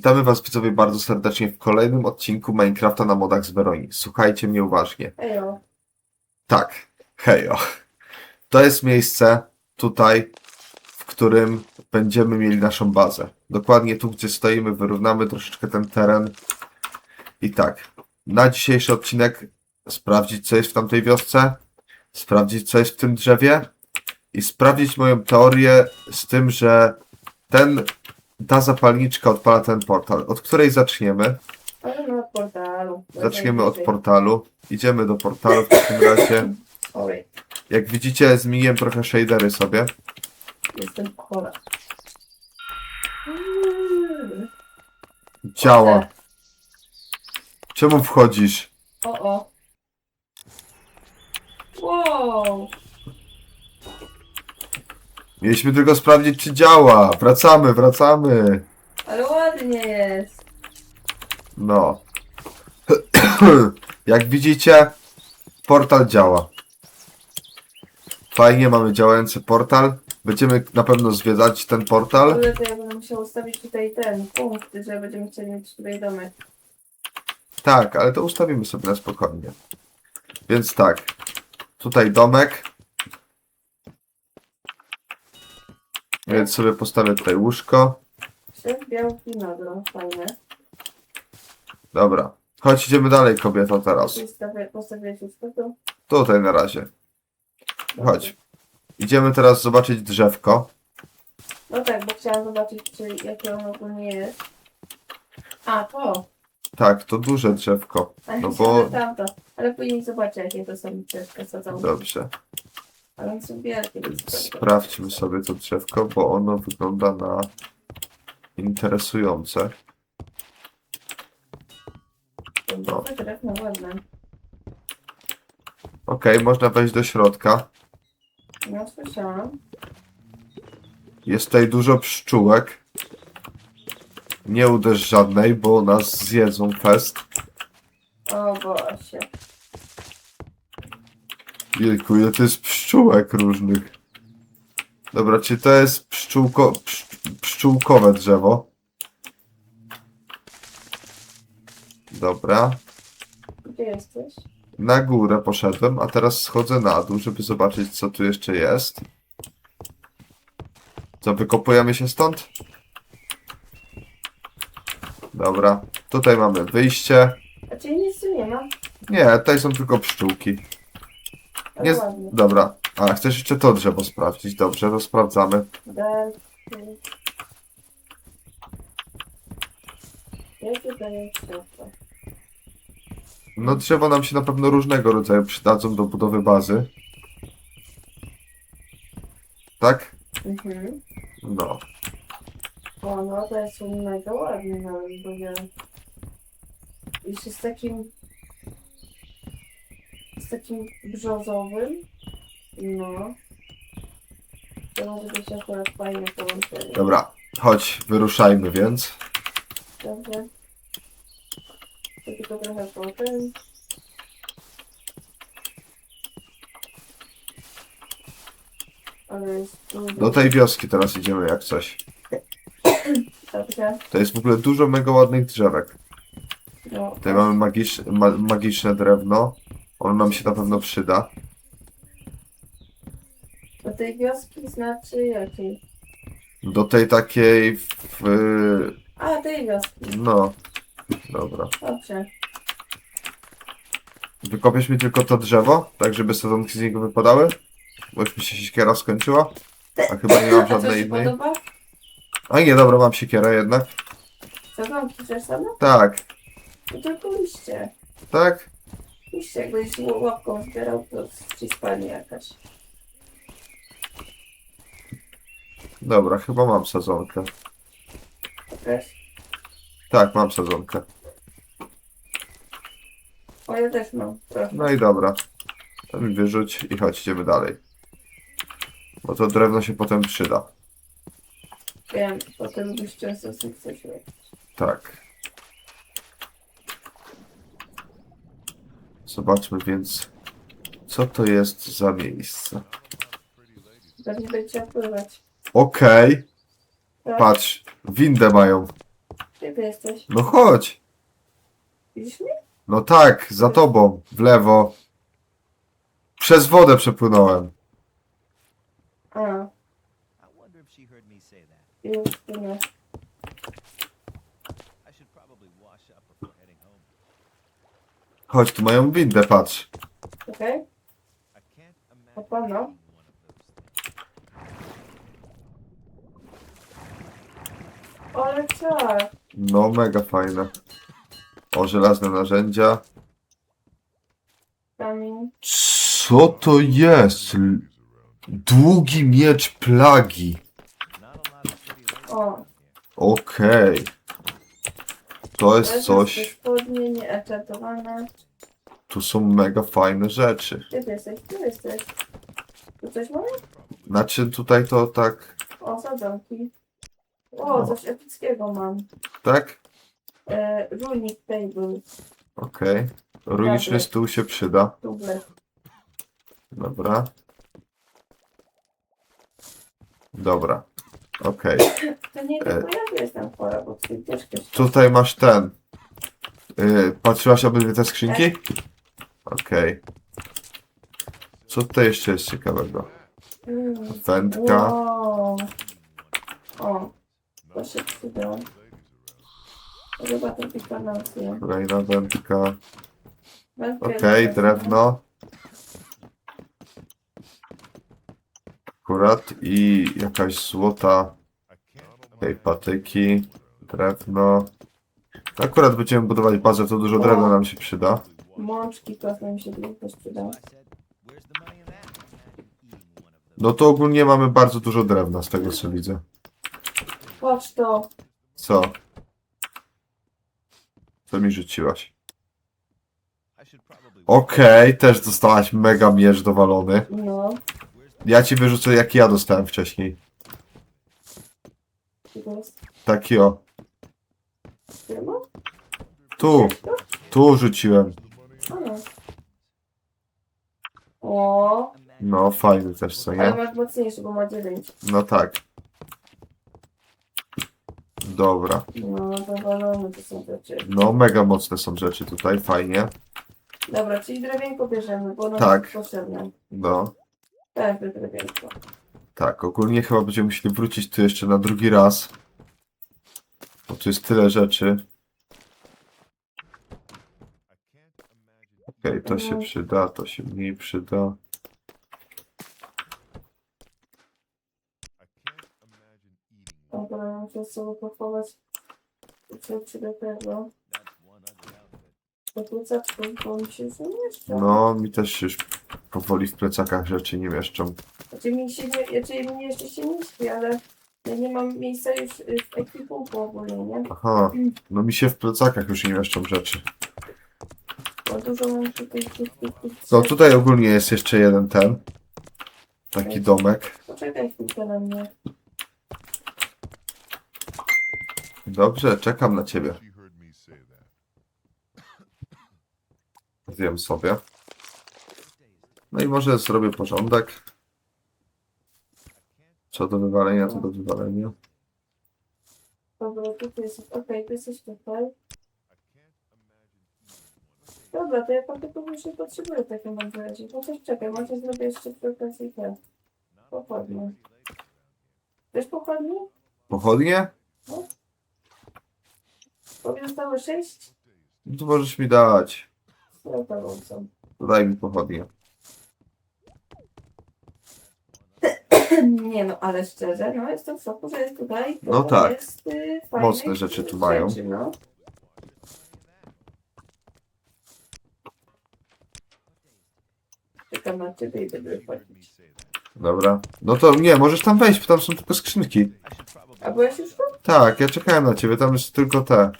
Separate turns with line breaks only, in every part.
Witamy Was widzowie bardzo serdecznie w kolejnym odcinku Minecrafta na modach z Weroni. Słuchajcie mnie uważnie.
Ejo.
Tak, hejo. To jest miejsce tutaj, w którym będziemy mieli naszą bazę. Dokładnie tu, gdzie stoimy, wyrównamy troszeczkę ten teren. I tak, na dzisiejszy odcinek sprawdzić, co jest w tamtej wiosce, sprawdzić, co jest w tym drzewie i sprawdzić moją teorię z tym, że ten, ta zapalniczka odpala ten portal. Od której zaczniemy?
Ale od portalu.
Zaczniemy od portalu. Idziemy do portalu w takim razie.
Oj,
Jak widzicie, zmieniłem trochę shadery sobie.
jestem chora. Mm.
Działa. Czemu wchodzisz?
O, o. Wow.
Mieliśmy tylko sprawdzić, czy działa. Wracamy, wracamy.
Ale ładnie jest.
No. Jak widzicie, portal działa. Fajnie, mamy działający portal. Będziemy na pewno zwiedzać ten portal.
Ale to ja będę musiał ustawić tutaj ten punkt, że będziemy chcieli mieć tutaj domek.
Tak, ale to ustawimy sobie na spokojnie. Więc tak. Tutaj domek. Więc sobie postawię tutaj łóżko.
Szef białki nogą, fajne.
Dobra. Chodź, idziemy dalej, kobieto, teraz.
Postawię, postawię się tu.
Tutaj na razie. Chodź. Idziemy teraz zobaczyć drzewko.
No tak, bo chciałam zobaczyć, czy jakie ono ogólnie jest. A, to.
Tak, to duże drzewko.
A
No bo-
bo... tamto. Ale później zobaczę, jakie to są ciężkie sadzone.
Dobrze.
Ale one są wielkie. więc.
Sprawdźmy sobie to drzewko, bo ono wygląda na interesujące.
Jest drewno ładne.
Okej, można wejść do środka.
No, słyszałam.
Jest tutaj dużo pszczółek. Nie uderz żadnej, bo nas zjedzą fest.
O Boże.
Jejku, ile to jest pszczółek różnych. Dobra, czy to jest pszczółko, psz, pszczółkowe drzewo? Dobra.
Gdzie jesteś?
Na górę poszedłem, a teraz schodzę na dół, żeby zobaczyć, co tu jeszcze jest. Co, wykopujemy się stąd? Dobra. Tutaj mamy wyjście.
A czyli nic tu nie ma?
Nie, tutaj są tylko pszczółki. Nie,
ładnie.
dobra. A, chcesz jeszcze to drzewo sprawdzić? Dobrze, to sprawdzamy.
Dar... Jakie to jest światło?
No drzewo nam się na pewno różnego rodzaju przydadzą do budowy bazy. Tak?
Mhm.
No.
O, no to jest mega ładne nawet, bo ja... Jeszcze z takim... Z takim brzozowym. No. To może być akurat fajne połączenie.
Dobra, chodź, wyruszajmy więc.
Dobrze. To tylko trochę potem. Ale jest dużo.
Do tej wioski teraz idziemy jak coś.
Dobrze.
To jest w ogóle dużo mega ładnych drzewek.
No,
Tutaj mamy magiczne, ma, magiczne drewno. Ono nam się na pewno przyda.
Do tej wioski znaczy jakiej?
Do tej takiej w,
A, tej wioski.
no. Dobra.
Dobrze.
Wykopiesz mi tylko to drzewo, tak żeby sadzonki z niego wypadały? Bo już mi się siekiera skończyła. A chyba nie mam
A co
żadnej innej.
podoba?
A nie, dobra, mam siekierę jednak.
Sadzonki też same?
Tak,
To tylko liście.
tak.
Liście, jakbyś łapką zbierał, to ci spadnie jakaś.
Dobra, chyba mam sadzonkę.
Też?
Tak, mam sadzonkę.
O, ja też mam. Trochę.
No i dobra. To mi wyrzuć i chodź, idziemy dalej. Bo to drewno się potem przyda.
Wiem, potem byś często sukces
Tak. Zobaczmy więc, co to jest za miejsce.
Pewnie będzie opływać.
Okej,
Tak?
patrz, windę mają.
Gdzie ty jesteś?
No chodź.
Widzisz mnie?
No tak, za tobą, w lewo. Przez wodę przepłynąłem.
A,
I wonder if she heard me say that.
już tu nie.
I should probably wash up before heading home.
Chodź, tu mają windę, patrz.
Okej?
Those things.
Ale tak.
No, mega fajne. O, żelazne narzędzia.
Kamień.
Co to jest? L- Długi miecz plagi.
O.
Okej. To jest coś.
Spodnie nieeklatowane.
Tu są mega fajne rzeczy.
Gdzie ty jesteś? Tu jesteś. Tu coś mamy?
Znaczy tutaj to tak.
O, sadzonki. O,
No.
coś epickiego mam.
Tak?
E, Runic Table.
Okej. Runiczny stół się przyda.
Duble.
Dobra. Dobra. Okej.
To nie
E.
tylko ja jestem chora, bo ty też też.
Tutaj masz ten. Yy, patrzyłaś obydwie te skrzynki? Okej. Co tutaj jeszcze jest ciekawego?
Mm.
Wędka.
Wow. O, to się przyda.
Kolejna wędka.
Wędkę
Okej,
jest
drewno. Akurat. I jakaś złota. Okej, patyki. Drewno. Akurat będziemy budować bazę, to dużo drewna nam się przyda.
Mączki, to nam się też przyda.
I said, where's the money in that? Imagine eating one of those.
No to ogólnie mamy bardzo dużo drewna z tego co widzę.
Patrz to.
Co? Co mi rzuciłaś? Okej, też dostałaś mega miecz dowalony.
No.
Ja ci wyrzucę jaki ja dostałem wcześniej. Taki o. Tu,
to?
tu rzuciłem.
A. O,
No fajny też, co
ale
nie?
masz mocniejszy, bo ma 9.
No tak. Dobra.
No, zawalone to są rzeczy.
No mega mocne są rzeczy tutaj, fajnie.
Dobra, czyli drewienko bierzemy, bo nam
Tak.
jest potrzebne.
No.
Tak, drewienko.
Tak, ogólnie chyba będziemy musieli wrócić tu jeszcze na drugi raz. Bo tu jest tyle rzeczy. Okej, to się przyda, to się mniej przyda.
Dobra, muszę sobie pochować rzeczy do tego. Do plecaczków, bo mi się zamieszcza.
No, mi też się już powoli w plecakach rzeczy nie mieszczą.
Znaczy mi się nie, znaczy mi jeszcze się nie śpi, ale ja nie mam miejsca już y, w ekwipunku ogólnie, nie?
Aha, no mi się w plecakach już nie mieszczą rzeczy.
Bo dużo mam tutaj tych, tych, tych
No tutaj ogólnie jest jeszcze jeden ten. Taki domek.
Poczekaj chwilkę na mnie.
Dobrze, czekam na ciebie. Zjem sobie. No i może zrobię porządek. Co do wywalenia, to do wywalenia.
Dobra, tutaj jest, okej, ty jesteś tutaj. Dobra, to ja pan tylko już nie potrzebuję w takim razie. Chociaż czekaj, może zrobię jeszcze przy okazji te pochodnie. Wiesz pochodni?
Pochodnie?
Bo mi zostało sześć.
No to możesz mi dać.
No to są.
Daj mi pochodnie.
Nie no, ale szczerze, no jestem w szoku, że jest tutaj.
No
bo
tak.
Jest, y, fajnych
Mocne rzeczy tu mają.
No. Czekam na ciebie i będę.
Dobra. No to nie, możesz tam wejść, bo tam są tylko skrzynki.
A byłeś już tu?
Tak, ja czekałem na ciebie, tam jest tylko te.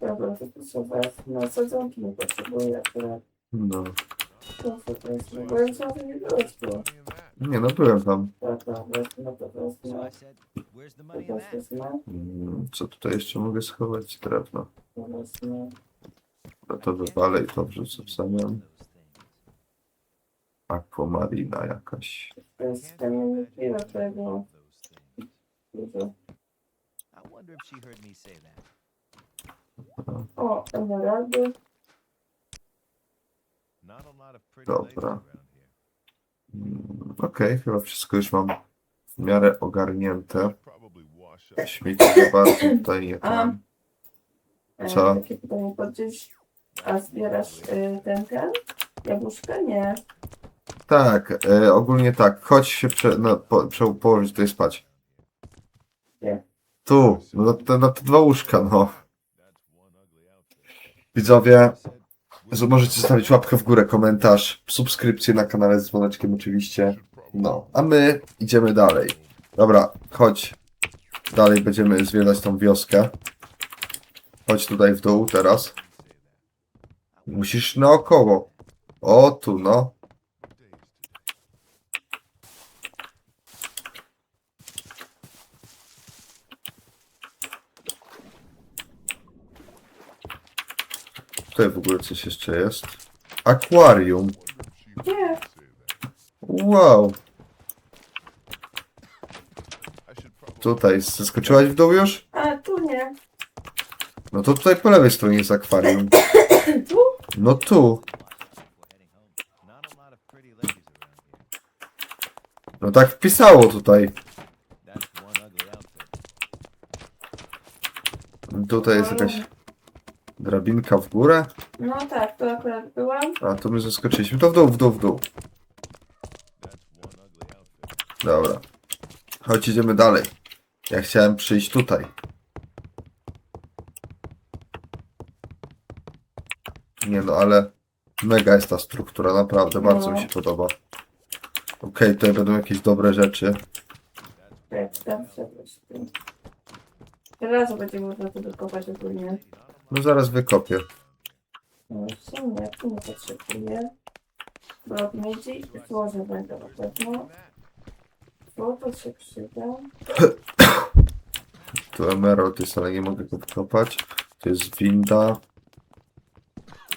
Dobra, to są teraz na sadzonki nie potrzebuję akurat.
No.
To co to jest? Bo ja myślałam, że nie byłeś.
Nie, no byłem tam.
To
So
wezmę.
I said, where's the money
To
in that?
wezmę.
Mm, Co tutaj jeszcze mogę schować? Drewno.
To wezmę.
No to wywalę i to wrzucę w zamian. Aquamarina jakaś.
To jest kamienny tego.
I wonder if she heard me say that.
O, emeraldy.
Dobra. Mm, Okej, chyba wszystko już mam w miarę ogarnięte. Śmieci nie bardzo tutaj nie
A,
tam.
E,
Co?
Takie pytanie podgdzieś. A zbierasz y, ten, ten? Jabłuszka? Nie.
Tak, e, ogólnie tak. Chodź się prze, no, po, prze, położyć tutaj spać.
Gdzie?
Tu, no, na, te, na te dwa łóżka, no. Widzowie, Możecie zostawić łapkę w górę, komentarz, subskrypcję na kanale z dzwoneczkiem oczywiście. No, a my idziemy dalej. Dobra, chodź. Dalej będziemy zwiedzać tą wioskę. Chodź tutaj w dół teraz. Musisz naokoło. O, tu no. Tutaj w ogóle coś jeszcze jest. Akwarium.
Nie.
Wow. Tutaj, zeskoczyłaś w dół już?
A, tu nie.
No to tutaj po lewej stronie jest akwarium.
Tu?
No tu. No tak wpisało tutaj. Tutaj jest jakaś drabinka w górę.
No tak, tu akurat byłam.
A tu my zeskoczyliśmy. To w dół, w dół, w dół. Dobra. Chodź, idziemy dalej. Ja chciałem przyjść tutaj. Nie no, ale mega jest ta struktura, naprawdę, bardzo mi się podoba. Okej, tutaj będą jakieś dobre rzeczy.
Tak, tam. Teraz będzie można dokopać ogólnie.
No zaraz wykopię.
No w sumie, tu nie potrzebuję. Blok miedzi i złożę będę na pewno. Złoto się przyda.
Tu emerald jest, ale nie mogę go wykopać. Tu jest winda.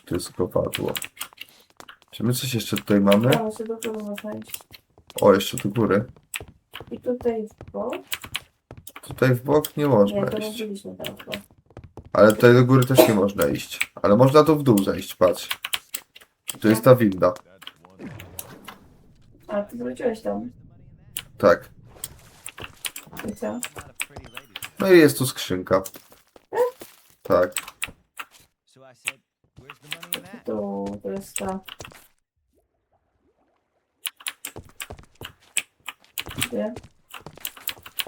Tu jest kowadło. Czy my coś jeszcze tutaj mamy?
A, muszę do iść.
O, jeszcze do góry.
I tutaj w bok.
Tutaj w bok nie
Nie,
można
to nie
iść.
byliśmy tam w bok.
Ale tutaj do góry też nie można iść. Ale można tu w dół zejść, patrz. Tu jest ta winda.
A, ty wróciłeś tam.
Tak.
I co?
No i jest tu skrzynka. Tak.
Tu, to jest ta. Gdzie?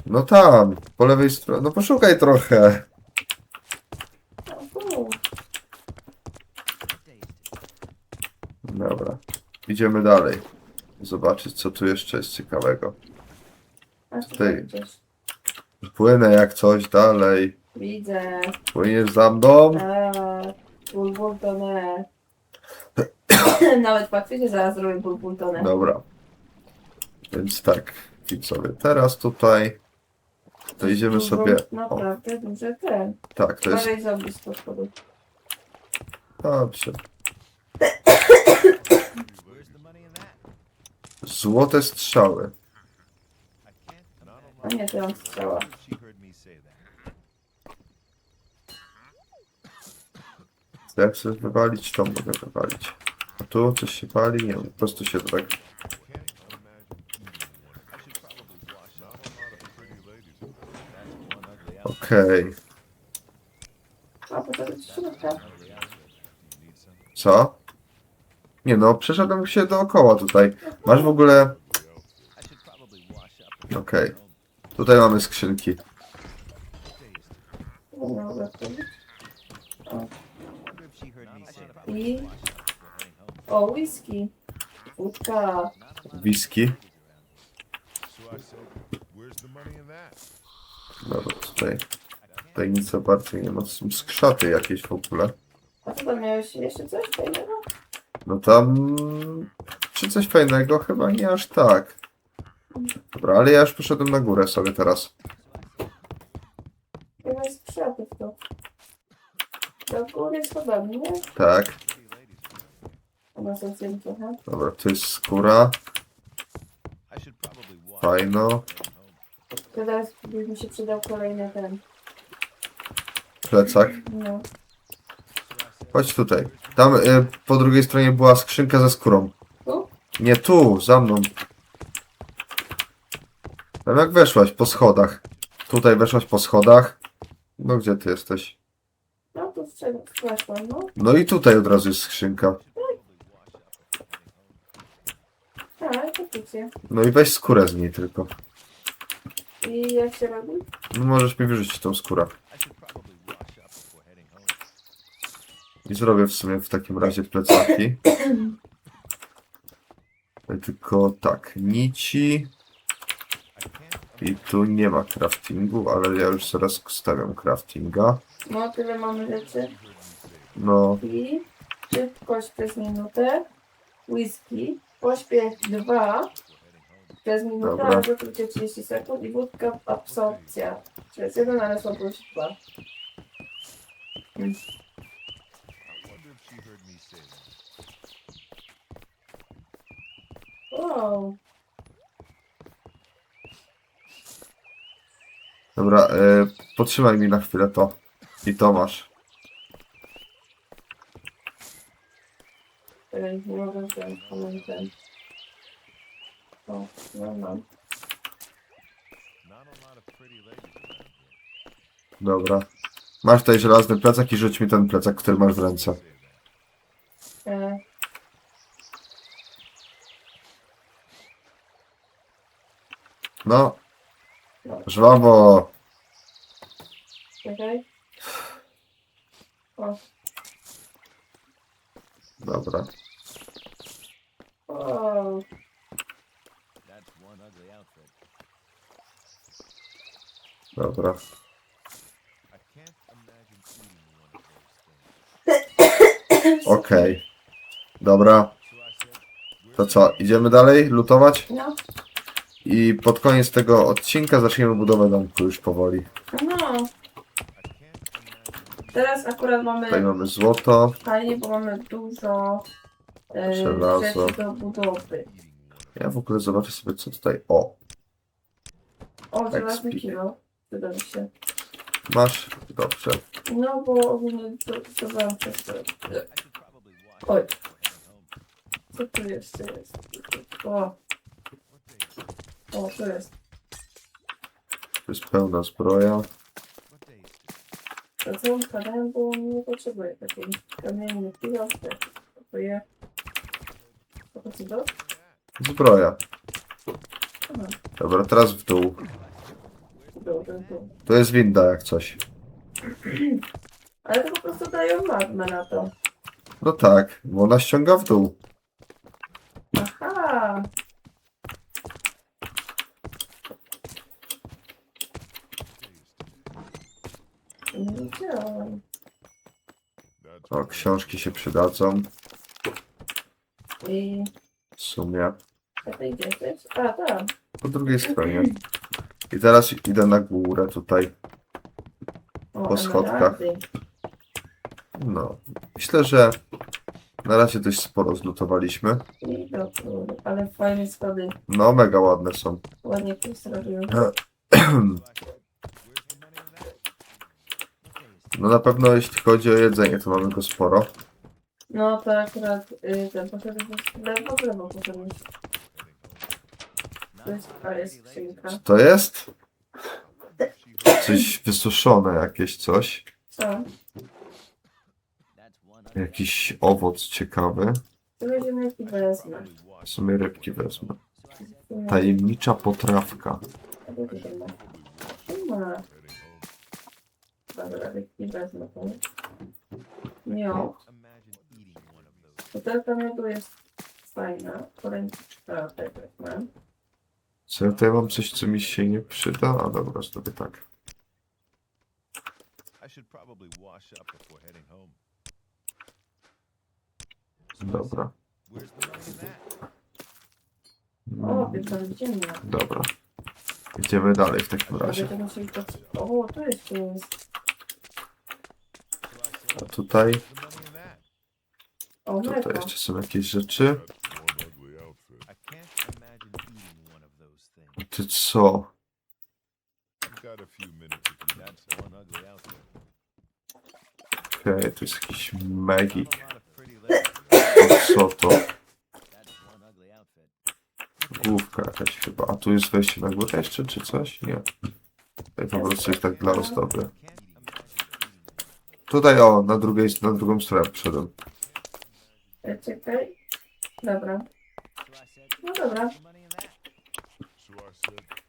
No tam, po lewej stronie. No poszukaj trochę.
O, tu.
Dobra. Idziemy dalej. Zobaczyć, co tu jeszcze jest ciekawego. Tutaj. Płynę jak coś dalej.
Widzę.
Płyniesz za mną?
A, bulbultonę. Nawet faktycznie zaraz zrobię bulbultonę.
Dobra. Więc tak, widzowie, teraz tutaj to idziemy sobie. O,
Naprawdę duże te.
tak, to jest.
Dalej.
Dobrze.
Where's the money in that?
Złote strzały.
A
imagine.
nie, to ja mam strzała.
Jak chcesz wywalić, to mogę wywalić. A tu coś się pali? Nie, po prostu się tak. Okej.
Some?
Co? Nie no, przeszedłem się dookoła tutaj. Masz w ogóle. Okej. Tutaj mamy skrzynki.
I.
O, whisky. Wódka.
Whisky. Dobra, tutaj.
I can't
Tutaj nic za bardzo nie ma. Są skrzaty jakieś w ogóle.
A co tam miałeś jeszcze coś fajnego?
No tam. Czy coś fajnego? Chyba nie aż tak. Dobra, ale ja już poszedłem na górę sobie teraz.
Chyba jest krzatów to. Do góry schodami, nie?
Tak.
Ona są trochę.
Dobra, tu jest skóra. Fajno.
home.
Teraz by mi się przydał kolejny ten.
Plecak.
No.
Chodź tutaj. Tam y, po drugiej stronie była skrzynka ze skórą.
Tu?
Nie tu, za mną. Tam jak weszłaś po schodach. Tutaj weszłaś po schodach. No gdzie ty jesteś?
No to weszłam, no.
No i tutaj od razu jest skrzynka.
Tak, to wiecie.
No i weź skórę z niej tylko.
I jak się robi?
No możesz mi wyrzucić tą skórę.
I should probably wash up before heading home.
I zrobię w sumie w takim razie plecaki. Tylko tak, nici.
I
tu nie ma craftingu, ale ja już zaraz stawiam craftinga.
No, tyle mamy rzeczy.
No,
I szybkość przez minutę. Whisky. Pośpiech 2 przez minutę,
Dobra.
a zakrycie 30 sekund. I wódka absorpcja. Czyli jest jeden, ale słabość 2.
I wonder if she heard me say that.
Wow.
dobra, e, potrzymaj mi na chwilę to. I to masz.
Ten, nie mogę ten. O, no mam.
around here.
Dobra. Masz tutaj żelazny plecak i rzuć mi ten plecak, który masz w ręce.
E,
No. Żwawo.
czekaj. O,
Dobra.
o.
Dobra. Okej. Dobra. To co, idziemy dalej lutować?
no,
I pod koniec tego odcinka zaczniemy budowę domku już powoli.
no. Teraz akurat mamy
Tutaj mamy złoto.
fajnie, bo mamy dużo e,
Żelazo.
rzeczy do budowy.
Ja w ogóle zobaczę sobie co tutaj. O,
O, żelazny
Expik.
kilo. Przyda mi się.
masz? Dobrze.
No, bo ogólnie to zdawałam przez to. Oj. Co tu jeszcze jest? O, O, tu jest.
Tu jest pełna zbroja.
To co składałem, bo nie potrzebuję takiej kamiennej kilo. Kupuję. Po co to?
Zbroja.
Aha,
Dobra, teraz w dół.
dobra, dobra.
To jest winda jak coś.
Ale to po prostu dają magmę na to.
No tak, bo ona ściąga w dół.
Aha!
O, książki się przydadzą.
I...
W sumie.
A ty gdzie jesteś? A, tam.
Po drugiej stronie. I teraz idę na górę tutaj.
O,
Po schodkach.
emeraldy.
No. Myślę, że na razie dość sporo zlutowaliśmy.
I do góry. Ale fajne schody.
No, mega ładne są.
Ładnie tu zrobiłem.
No na pewno jeśli chodzi o jedzenie, to mamy go sporo.
No to akurat y, ten poszedł w lewo, w lewo poszedł. To jest, a jest skrzynka.
Co to jest? Coś wysuszone, jakieś coś.
Co?
Jakiś owoc ciekawy.
To będziemy jaki wezmę.
W sumie rybki wezmę. Tajemnicza potrawka.
To ma. Dobra, jaki wezmę to. Miał. Butelka miodu jest fajna. Poręczka tak wezmę.
Co ja tutaj mam coś, co mi się nie przyda? A dobra, zrobię tak.
I should probably wash up before heading home.
Dobra.
Where's the money in that?
O,
Mm,
wieczorem dziennie.
Dobra. Idziemy dalej w takim razie.
O, tu jest.
A tutaj?
O,
tutaj
mleko.
jeszcze są jakieś rzeczy. Ty co? Okej, tu jest jakiś magik. Co to? Główka jakaś chyba. A tu jest wejście na górę jeszcze, czy coś? Nie. Tutaj po prostu jest tak dla ozdoby. Tutaj o, na drugiej, na drugą stronę przyszedłem.
E, Czekaj. Dobra. No dobra.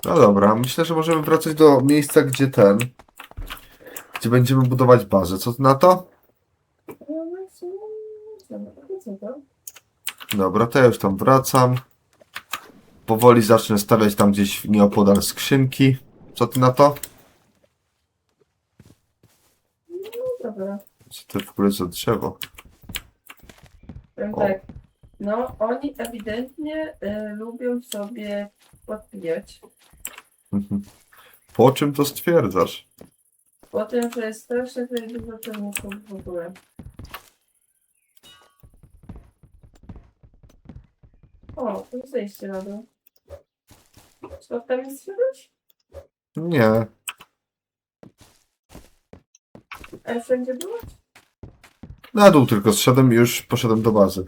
No dobra, myślę, że możemy wracać do miejsca, gdzie ten. Gdzie będziemy budować bazę. Co ty na to?
No właśnie. Co co to?
Dobra, to ja już tam wracam. Powoli zacznę stawiać tam gdzieś nieopodal skrzynki. Co ty na to?
No dobra.
Co to w ogóle za drzewo?
Powiem
O.
tak. No, oni ewidentnie y, lubią sobie podpijać.
Mhm. Po czym to stwierdzasz?
Po tym, że jest strasznie tutaj dużo czynników w ogóle. O, tu jest zejście na dół. Co tam jest słychać?
Nie.
A wszędzie było?
Na dół tylko zszedłem i już poszedłem do bazy.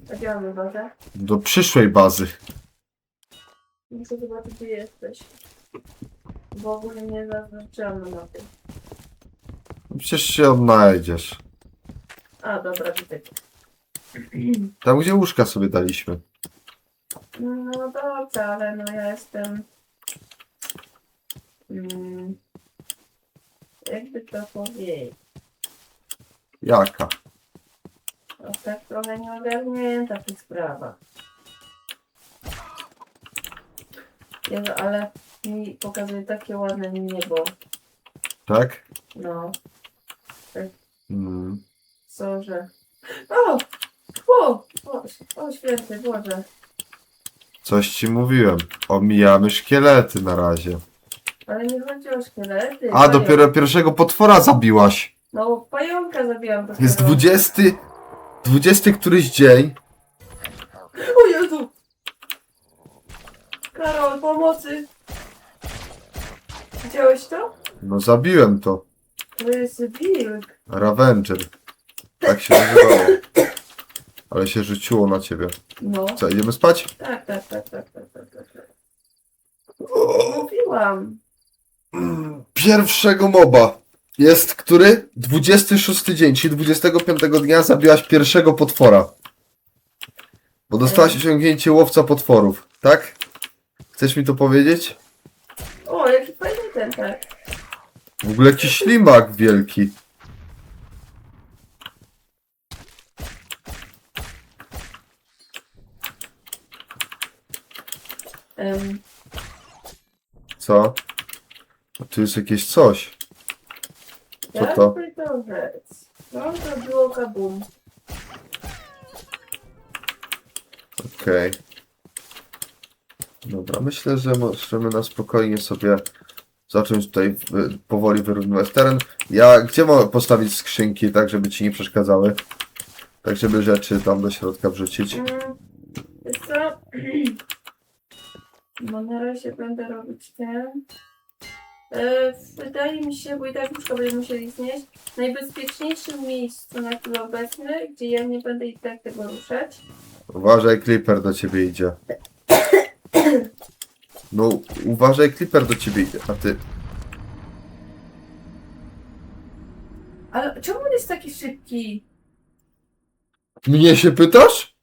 Gdzie mamy bazę?
Do przyszłej bazy.
Muszę zobaczyć, gdzie jesteś. Bo w ogóle nie zaznaczyłam na tym.
Przecież się odnajdziesz.
A, dobra, widzę.
Tam, gdzie łóżka sobie daliśmy.
No dobrze, ale no ja jestem... Mm, jakby to powiedzieć?
Jaka?
No tak trochę nieogarnięta ta sprawa. Jezu, ale mi pokazuje takie ładne niebo.
Tak?
No,
Mm.
co, że... O! O! O, o święty Boże.
Coś ci mówiłem. Omijamy szkielety na razie.
Ale nie chodzi o szkielety.
A, dopiero pierwszego potwora zabiłaś.
No, pająka zabijam dopiero.
Jest dwudziesty... Dwudziesty któryś dzień.
O Jezu! Karol, pomocy! Widziałeś to?
No zabiłem to.
To jest wilk.
Ravenger. Tak się nazywało. Ale się rzuciło na ciebie.
No.
Co, idziemy spać?
Tak, tak, tak, tak, tak, tak, tak. tak. Mówiłam.
Pierwszego moba. Jest który? 26 dzień, czyli 25 dnia zabiłaś pierwszego potwora. Bo dostałaś osiągnięcie łowca potworów, tak? Chcesz mi to powiedzieć?
O, jaki fajny ten, tak.
W ogóle jakiś ślimak wielki. Co? A tu jest jakieś coś. Co to?
No, to było kabum.
Okej. Dobra, myślę, że możemy na spokojnie sobie zacząć tutaj wy- powoli wyrównywać teren. Ja, gdzie mogę postawić skrzynki, tak żeby ci nie przeszkadzały? Tak, żeby rzeczy tam do środka wrzucić.
Mm, wiesz co? No na razie będę robić ten. E, wydaje mi się, bo i tak już będziemy musieli znieść, najbezpieczniejszym miejscu na chwilę obecny, gdzie ja nie będę i tak tego ruszać.
Uważaj, Clipper do ciebie idzie. No, uważaj, Clipper do ciebie idzie, a ty...
Ale czemu on jest taki szybki?
Mnie się pytasz?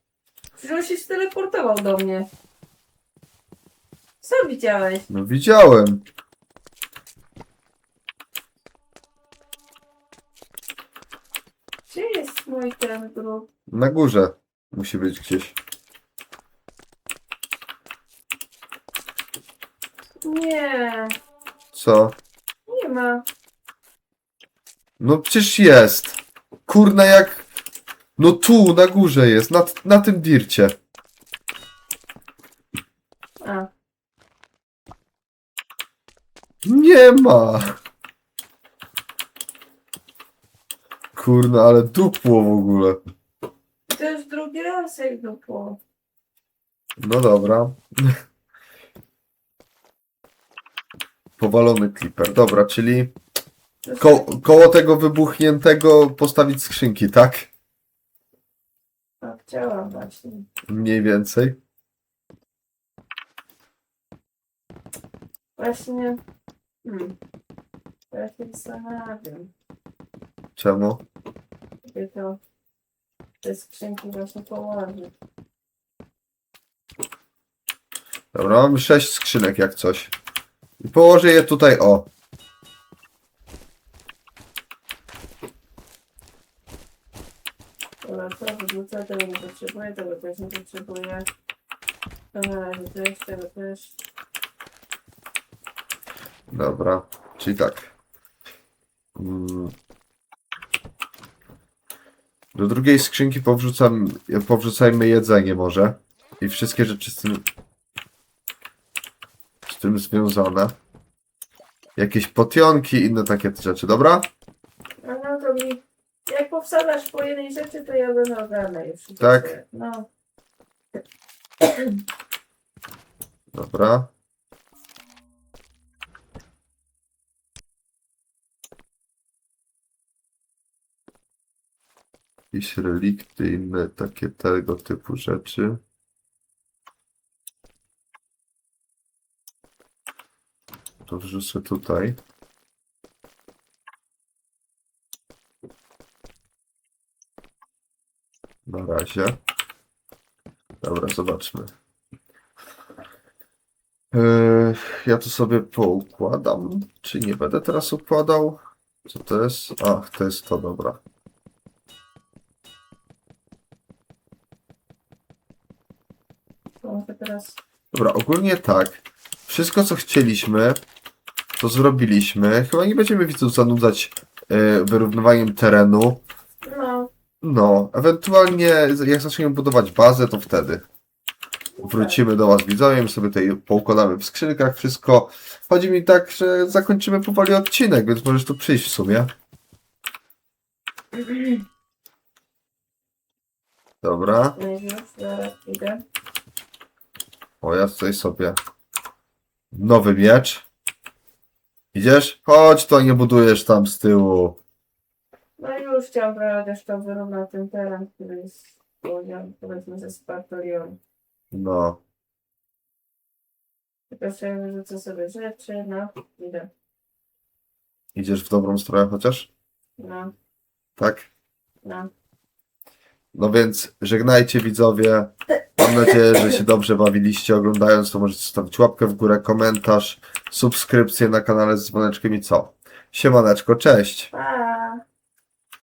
Przecież on się steleportował do mnie. Co widziałeś?
No widziałem.
Gdzie
Na górze. Musi być gdzieś.
Nie,
Co?
nie ma.
No przecież jest. Kurna jak... No tu, na górze jest, na, na tym dircie.
A,
Nie ma. Kurna, ale dupło w ogóle.
to już drugi raz jak dupło.
No dobra. Powalony Clipper. Dobra, czyli ko koło tego wybuchniętego postawić skrzynki, tak?
A, chciałam właśnie.
Mniej więcej.
Właśnie. Hmm. Teraz się zastanawiam,
Czemu?
to te skrzynki właśnie położyć.
Dobra, mamy sześć skrzynek jak coś. I położę je tutaj, o.
Dobra, to wyrzucę, tego nie potrzebuję, tego też nie potrzebuję. To na razie też, tego też.
Dobra, czyli tak. Mm. Do drugiej skrzynki powrzucam, powrzucajmy jedzenie może. I wszystkie rzeczy z tym, z tym związane. Jakieś potionki, inne takie rzeczy, dobra?
A no to mi, jak powsadzasz po jednej rzeczy, to ja będę ogarnę już.
Tak?
No,
Dobra. Jakieś relikty, inne takie tego typu rzeczy. To wrzucę tutaj. Na razie. Dobra, zobaczmy. Yy, ja to sobie poukładam. Czy nie będę teraz układał? Co to jest? Ach, to jest to, dobra. Dobra, ogólnie tak. Wszystko, co chcieliśmy, to zrobiliśmy. Chyba nie będziemy widzów zanudzać yy, wyrównywaniem terenu.
No,
No, ewentualnie jak zaczniemy budować bazę, to wtedy wrócimy do Was widzowie, sobie tutaj poukładamy w skrzynkach wszystko. Chodzi mi tak, że zakończymy powoli odcinek, więc możesz tu przyjść w sumie. Dobra.
no zaraz idę.
O, ja tutaj sobie nowy miecz. Idziesz? Chodź, to nie budujesz tam z tyłu.
No już chciałam też to wyrównać ten teren, który jest położony, powiedzmy ze Spartorion.
No.
Tylko sobie wyrzucę sobie rzeczy, no, idę.
Idziesz w dobrą stronę chociaż?
No,
Tak?
no.
No więc żegnajcie widzowie. Mam nadzieję, że się dobrze bawiliście oglądając. To możecie zostawić łapkę w górę, komentarz, subskrypcję na kanale z dzwoneczkiem i co? Siemaneczko, cześć!
Pa!